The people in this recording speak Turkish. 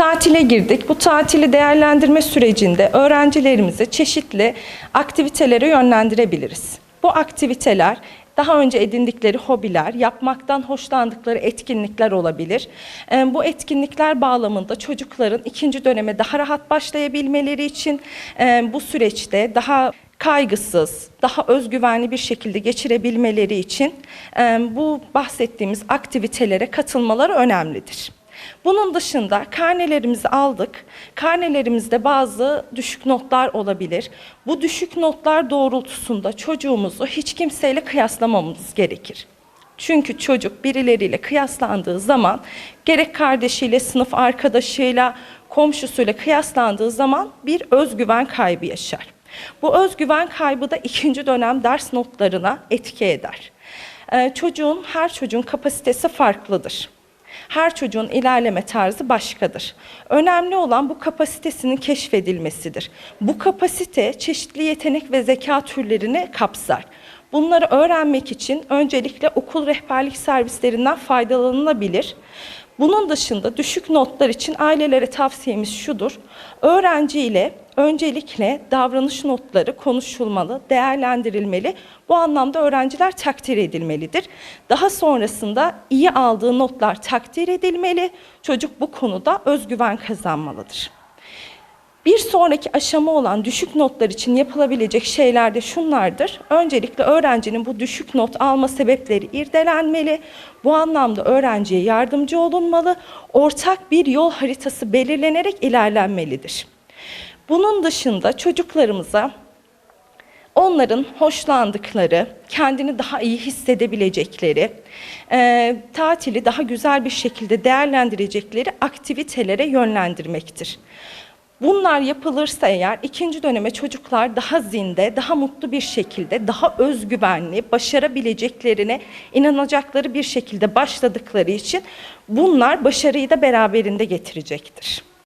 Tatile girdik. Bu tatili değerlendirme sürecinde öğrencilerimizi çeşitli aktivitelere yönlendirebiliriz. Bu aktiviteler daha önce edindikleri hobiler, yapmaktan hoşlandıkları etkinlikler olabilir. Ee, Bu etkinlikler bağlamında çocukların ikinci döneme daha rahat başlayabilmeleri için e, bu süreçte daha kaygısız, daha özgüvenli bir şekilde geçirebilmeleri için e, bu bahsettiğimiz aktivitelere katılmaları önemlidir. Bunun dışında karnelerimizi aldık. Karnelerimizde bazı düşük notlar olabilir. Bu düşük notlar doğrultusunda çocuğumuzu hiç kimseyle kıyaslamamamız gerekir. Çünkü çocuk birileriyle kıyaslandığı zaman gerek kardeşiyle, sınıf arkadaşıyla, komşusuyla kıyaslandığı zaman bir özgüven kaybı yaşar. Bu özgüven kaybı da ikinci dönem ders notlarına etki eder. Ee, çocuğun, her çocuğun kapasitesi farklıdır. Her çocuğun ilerleme tarzı başkadır. Önemli olan bu kapasitesinin keşfedilmesidir. Bu kapasite çeşitli yetenek ve zeka türlerini kapsar. Bunları öğrenmek için öncelikle okul rehberlik servislerinden faydalanılabilir. Bunun dışında düşük notlar için ailelere tavsiyemiz şudur. Öğrenci ile öncelikle davranış notları konuşulmalı, değerlendirilmeli. Bu anlamda öğrenciler takdir edilmelidir. Daha sonrasında iyi aldığı notlar takdir edilmeli. Çocuk bu konuda özgüven kazanmalıdır. Bir sonraki aşama olan düşük notlar için yapılabilecek şeyler de şunlardır. Öncelikle öğrencinin bu düşük not alma sebepleri irdelenmeli. Bu anlamda öğrenciye yardımcı olunmalı. Ortak bir yol haritası belirlenerek ilerlenmelidir. Bunun dışında çocuklarımıza onların hoşlandıkları, kendini daha iyi hissedebilecekleri, e, tatili daha güzel bir şekilde değerlendirecekleri aktivitelere yönlendirmektir. Bunlar yapılırsa eğer ikinci döneme çocuklar daha zinde, daha mutlu bir şekilde, daha özgüvenli, başarabileceklerine inanacakları bir şekilde başladıkları için bunlar başarıyı da beraberinde getirecektir.